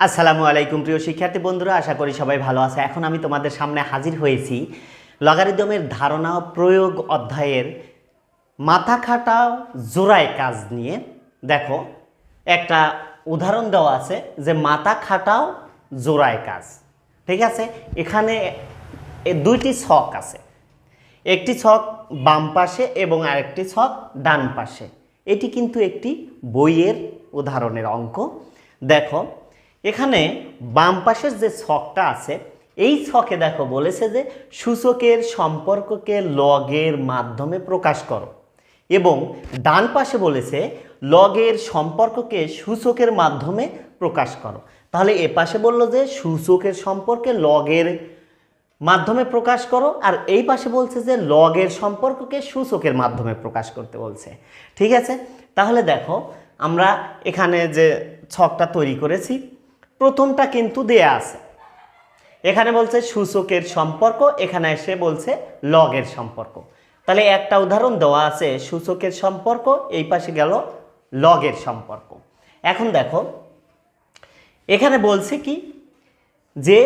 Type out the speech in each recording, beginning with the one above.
আসসালামু আলাইকুম, প্রিয় শিক্ষার্থী বন্ধুরা, আশা করি সবাই ভালো আছে। এখন আমি তোমাদের সামনে হাজির হয়েছি লগারিদমের ধারণা প্রয়োগ অধ্যায়ের মাথা খাটা জোড়ায় কাজ নিয়ে। দেখো, একটা উদাহরণ দেওয়া আছে যে মাথা খাটাও জোড়ায় কাজ, ঠিক আছে? এখানে দুইটি ছক আছে, একটি ছক বাম পাশে এবং আরেকটি ছক ডান পাশে। এটি কিন্তু একটি বইয়ের উদাহরণের অঙ্ক। দেখো এখানে বাম পাশের যে ছকটা আছে, এই ছকে দেখো বলেছে যে সূচকের সম্পর্ককে লগের মাধ্যমে প্রকাশ করো। এবং ডান পাশে বলেছে লগের সম্পর্ককে সূচকের মাধ্যমে প্রকাশ করো। তাহলে এ পাশে বলল যে সূচকের সম্পর্কে লগের মাধ্যমে প্রকাশ করো, আর এই পাশে বলছে যে লগের সম্পর্ককে সূচকের মাধ্যমে প্রকাশ করতে বলছে। ঠিক আছে? তাহলে দেখো, আমরা এখানে যে ছকটা তৈরি করেছি প্রথমটা কিন্তু দেয়া আছে। এখানে বলছে সূচকের সম্পর্ক, এখানে এসে বলছে লগের সম্পর্ক। তাহলে একটা উদাহরণ দেওয়া আছে, সূচকের সম্পর্ক, এই পাশে গেল লগের সম্পর্ক। এখন দেখো, এখানে বলছে কি, যে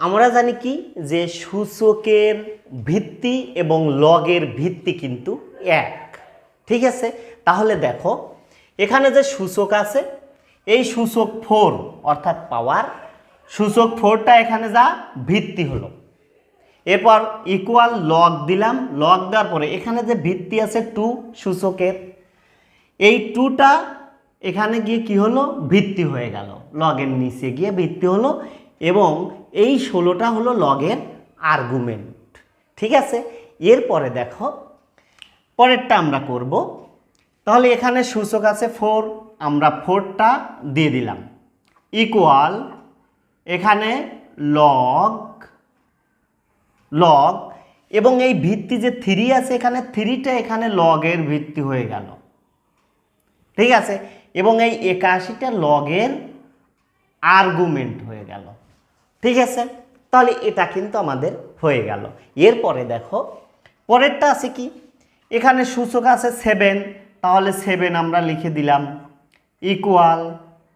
আমরা জানি কি, যে সূচকের ভিত্তি এবং লগের ভিত্তি কিন্তু এক। ঠিক আছে? তাহলে দেখো, এখানে যে সূচক আছে এই সূচক ফোর অর্থাৎ পাওয়ার সূচক ফোরটা এখানে যা ভিত্তি হলো। এরপর ইকুয়াল লগ দিলাম লগ দেওয়ার পরে এখানে যে ভিত্তি আছে টু সূচকের, এই টুটা এখানে গিয়ে কি হলো? ভিত্তি হয়ে গেল। লগের নিচে গিয়ে ভিত্তি হলো এবং এই ষোলোটা হলো লগের আর্গুমেন্ট ঠিক আছে? এরপরে দেখো, পরেরটা আমরা করব। তাহলে এখানে সূচক আছে ফোর আমরা ফোরটা দিয়ে দিলাম। ইকুয়াল এখানে লগ লগ এবং এই ভিত্তি যে থ্রি আছে, এখানে থ্রিটা এখানে লগের ভিত্তি হয়ে গেল। ঠিক আছে? এবং এই একাশিটা লগের আর্গুমেন্ট হয়ে গেল। ঠিক আছে? তাহলে এটা কিন্তু আমাদের হয়ে গেল। এরপরে দেখো, পরেরটা আছে কি? এখানে সূচক আছে সেভেন তাহলে সেভেন আমরা লিখে দিলাম ইকুয়াল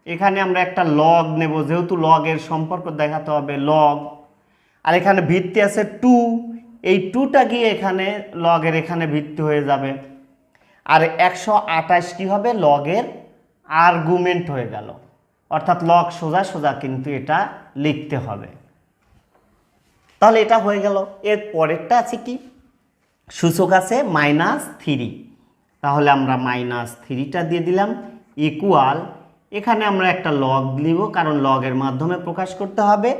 এখানে আমরা একটা লগ নেব, যেহেতু লগের সম্পর্ক দেখাতে হবে লগ আর এখানে ভিত্তি আছে টু এই টুটা গিয়ে এখানে লগের এখানে ভিত্তি হয়ে যাবে। আর একশো আঠাশ কী হবে? লগের আর্গুমেন্ট হয়ে গেল। অর্থাৎ লগ সোজা সোজা কিন্তু এটা লিখতে হবে। তাহলে এটা হয়ে গেল। এর পরেরটা আছে কি? সূচক আছে মাইনাস থ্রি তাহলে আমরা মাইনাস থ্রিটা দিয়ে দিলাম ইকুয়াল এখানে আমরা একটা লগ নিব কারণ লগের মাধ্যমে প্রকাশ করতে হবে,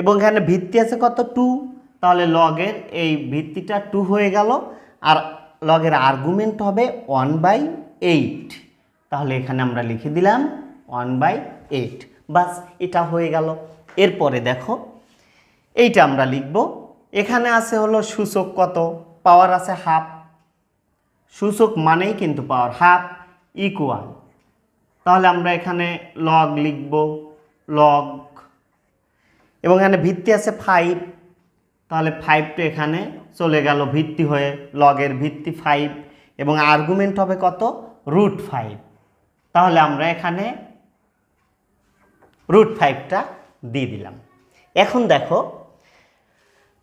এবং এখানে ভিত্তি আছে কত? টু তাহলে লগের এই ভিত্তিটা টু হয়ে গেল, আর লগের আর্গুমেন্ট হবে ওয়ান বাই এইট তাহলে এখানে আমরা লিখে দিলাম ওয়ান বাই এইট বাস এটা হয়ে গেল। এরপরে দেখো, এইটা আমরা লিখব, এখানে আছে হলো সূচক কত? পাওয়ার আছে হাফ সূচক মানেই কিন্তু পাওয়ার হাফ ইকুয়াল তাহলে আমরা এখানে লগ লিখব লগ এবং এখানে ভিত্তি আছে ফাইভ তাহলে ফাইভটা এখানে চলে গেল ভিত্তি হয়ে লগের ভিত্তি ফাইভ এবং আর্গুমেন্ট হবে কত? রুট ফাইভ তাহলে আমরা এখানে রুট ফাইভটা দিয়ে দিলাম। এখন দেখো,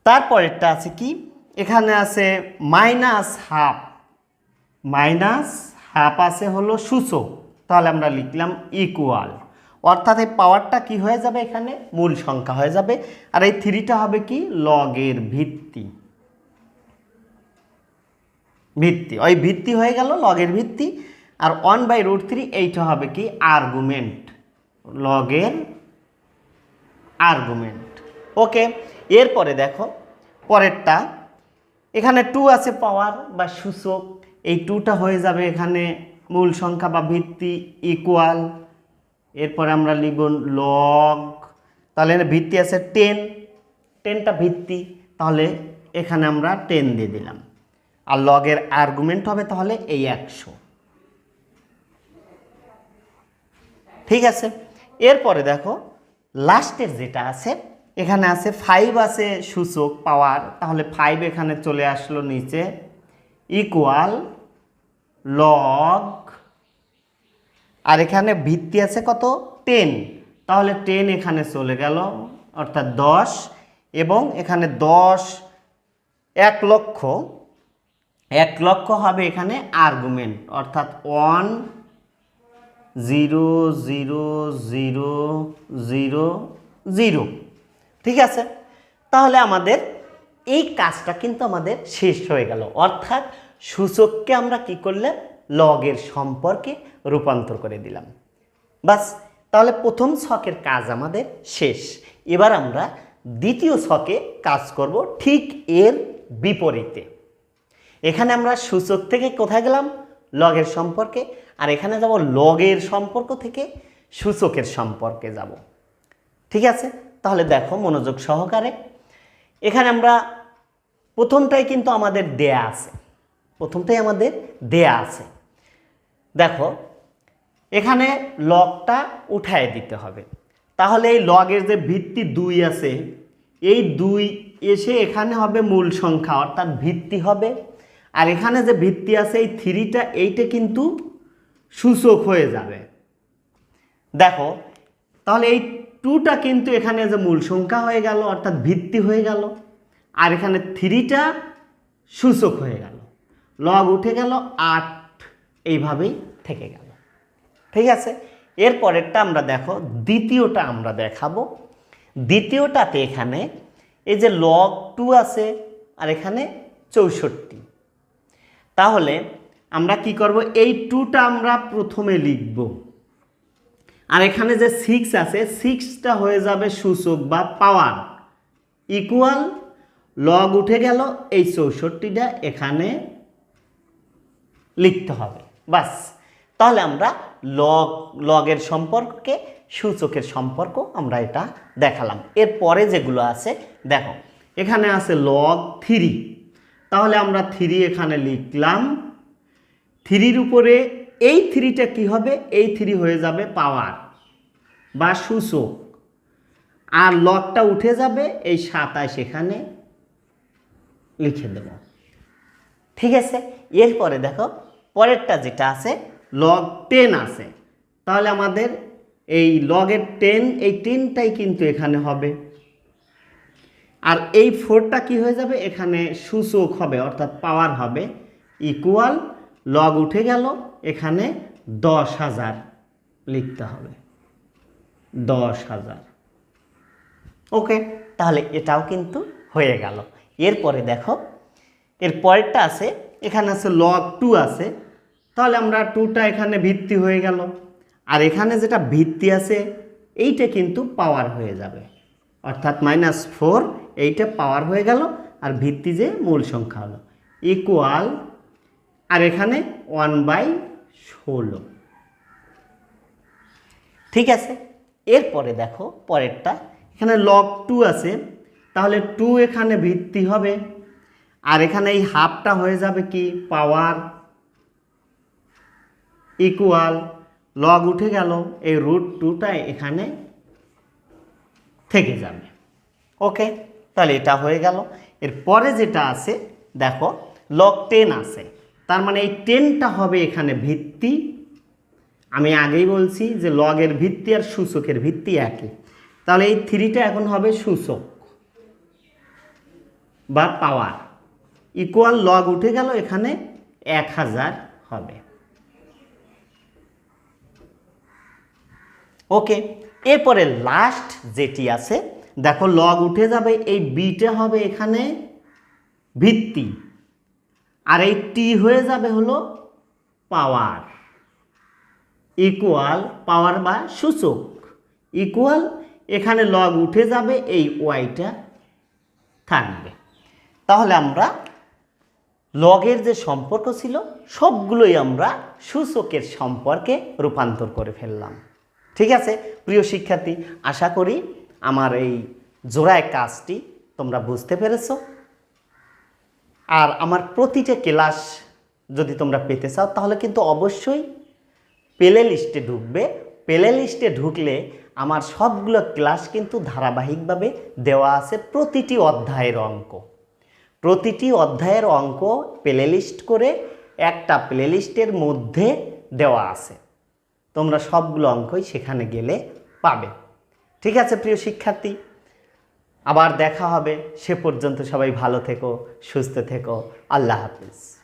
তারপরেরটা আছে কি? এখানে আছে মাইনাস হাফ মাইনাস হাফ আছে হলো সূচক। তাহলে আমরা লিখলাম ইকুয়াল অর্থাৎ এই পাওয়ারটা কি হয়ে যাবে এখানে? মূল সংখ্যা হয়ে যাবে। আর এই থ্রিটা হবে কি? লগের ভিত্তি। ভিত্তি। ওই ভিত্তি হয়ে গেল লগের ভিত্তি। আর ওয়ান বাই রুট থ্রি এইটা হবে কি? আর্গুমেন্ট লগের আর্গুমেন্ট ওকে, এরপরে দেখো, পরেরটা। এখানে টু আছে পাওয়ার বা সূচক। এই টুটা হয়ে যাবে এখানে মূল সংখ্যা বা ভিত্তি ইকুয়াল এরপরে আমরা লিখব লগ তাহলে ভিত্তি আছে টেন টেনটা ভিত্তি, তাহলে এখানে আমরা টেন দিয়ে দিলাম। আর লগের আর্গুমেন্ট হবে তাহলে এই একশো। ঠিক আছে? এরপরে দেখো লাস্টের যেটা আছে, এখানে আছে ফাইভ আছে সূচক পাওয়ার তাহলে ফাইভ এখানে চলে আসলো নিচে ইকুয়াল লগ আর এখানে ভিত্তি আছে কত? টেন তাহলে টেন এখানে চলে গেল, অর্থাৎ দশ, এবং এখানে দশ, এক লক্ষ। এক লক্ষ হবে এখানে আর্গুমেন্ট অর্থাৎ one zero zero zero zero zero ঠিক আছে? তাহলে আমাদের এই কাজটা কিন্তু আমাদের শেষ হয়ে গেল। অর্থাৎ সূচককে আমরা কি করলাম? লগের সম্পর্কে রূপান্তর করে দিলাম। বাস, তাহলে প্রথম ছকের কাজ আমাদের শেষ। এবার আমরা দ্বিতীয় ছকে কাজ করব ঠিক এর বিপরীতে। এখানে আমরা সূচক থেকে কোথায় গেলাম? লগের সম্পর্কে। আর এখানে যাব লগের সম্পর্ক থেকে সূচকের সম্পর্কে যাব। ঠিক আছে? তাহলে দেখো মনোযোগ সহকারে। এখানে আমরা প্রথমটাই কিন্তু আমাদের দেয়া আছে। প্রথমটাই আমাদের দেয়া আছে। দেখো, এখানে লগটা উঠায় দিতে হবে। তাহলে এই লগের যে ভিত্তি দুই আছে, এই দুই এসে এখানে হবে মূল সংখ্যা, অর্থাৎ ভিত্তি হবে। আর এখানে যে ভিত্তি আছে, এই থ্রিটা, এইটা কিন্তু সূচক হয়ে যাবে। দেখো, তাহলে এই টুটা কিন্তু এখানে যে মূল সংখ্যা হয়ে গেল, অর্থাৎ ভিত্তি হয়ে গেল, আর এখানে থ্রিটা সূচক হয়ে গেল। লগ উঠে গেল, আট এইভাবেই থেকে গেল। ঠিক আছে? এর পরেরটা আমরা দেখো, দ্বিতীয়টা আমরা দেখাবো। দ্বিতীয়টাতে এখানে এই যে লগ টু আছে, আর এখানে চৌষট্টি। তাহলে আমরা কি করব? এই টুটা আমরা প্রথমে লিখব। আর এখানে যে সিক্স আছে সিক্সটা হয়ে যাবে সূচক বা পাওয়ার ইকুয়াল লগ উঠে গেল, এই চৌষট্টিটা এখানে লিখতে হবে। বাস তাহলে আমরা লগ লগের সম্পর্কে, সূচকের সম্পর্ক আমরা এটা দেখালাম। এর পরে যেগুলো আছে, দেখো, এখানে আছে লগ থ্রি তাহলে আমরা থ্রি এখানে লিখলাম। থ্রির উপরে এই থ্রিটা কি হবে? এই থ্রি হয়ে যাবে পাওয়ার বা সূচক। আর লগটা উঠে যাবে এই সাতাশ এখানে লিখে দেব। ঠিক আছে? এরপরে দেখো, পরেরটা যেটা আছে লগ টেন আছে। তাহলে আমাদের এই লগের টেন এই টেনটাই কিন্তু এখানে হবে। আর এই ফোরটা কি হয়ে যাবে? এখানে সূচক হবে, অর্থাৎ পাওয়ার হবে ইকুয়াল লগ উঠে গেল, এখানে দশ হাজার লিখতে হবে। দশ হাজার। ওকে, তাহলে এটাও কিন্তু হয়ে গেল। এরপরে দেখো, এর পরেরটা আছে, এখানে আছে লগ টু আছে, তাহলে আমরা টুটা এখানে ভিত্তি হয়ে গেল। আর এখানে যেটা ভিত্তি আছে, এইটা কিন্তু পাওয়ার হয়ে যাবে। অর্থাৎ মাইনাস ফোর এইটা পাওয়ার হয়ে গেল, আর ভিত্তি যে মূল সংখ্যা হলো। ইকুয়াল আর এখানে ওয়ান বাই ষোলো। ঠিক আছে? এরপরে দেখো পরেরটা, এখানে লগ টু আছে, তাহলে টু এখানে ভিত্তি হবে। আর এখানে এই হাফটা হয়ে যাবে কি? পাওয়ার ইকুয়াল লগ উঠে গেল, এই রুট টুটা এখানে থেকে যাবে। ওকে তাহলে এটা হয়ে গেল। এরপরে যেটা আছে, দেখো লগ টেন আছে, তার মানে এই টেনটা হবে এখানে ভিত্তি। আমি আগেই বলছি যে লগের ভিত্তি আর সূচকের ভিত্তি একই। তাহলে এই থ্রিটা এখন হবে সূচক বা পাওয়ার। ইকুয়াল লগ উঠে গেল এখানে এক হাজার হবে। ওকে, এরপরে লাস্ট যেটি আছে, দেখো লগ উঠে যাবে, এই বিটা হবে এখানে ভিত্তি। আর এই টি হয়ে যাবে হলো পাওয়ার। ইকুয়াল পাওয়ার বা সূচক। ইকুয়াল এখানে লগ উঠে যাবে, এই ওয়াইটা থাকবে। তাহলে আমরা লগের যে সম্পর্ক ছিল, সবগুলোই আমরা সূচকের সম্পর্কে রূপান্তর করে ফেললাম। ঠিক আছে? প্রিয় শিক্ষার্থী, আশা করি আমার এই জোড়ায় কাজটি তোমরা বুঝতে পেরেছ। আর আমার প্রতিটা ক্লাস যদি তোমরা পেতে চাও, তাহলে কিন্তু অবশ্যই প্লে লিস্টে ঢুকবে। প্লে লিস্টে ঢুকলে আমার সবগুলো ক্লাস কিন্তু ধারাবাহিকভাবে দেওয়া আছে প্রতিটি অধ্যায়ের অঙ্ক। প্রতিটি অধ্যায়ের অঙ্ক প্লে লিস্ট করে একটা প্লে লিস্টের মধ্যে দেওয়া আছে। তোমরা সবগুলো অঙ্কই সেখানে গেলে পাবে। ঠিক আছে, প্রিয় শিক্ষার্থী? আবার দেখা হবে। সে পর্যন্ত সবাই ভালো থেকো, সুস্থ থেকো। আল্লাহ হাফিজ।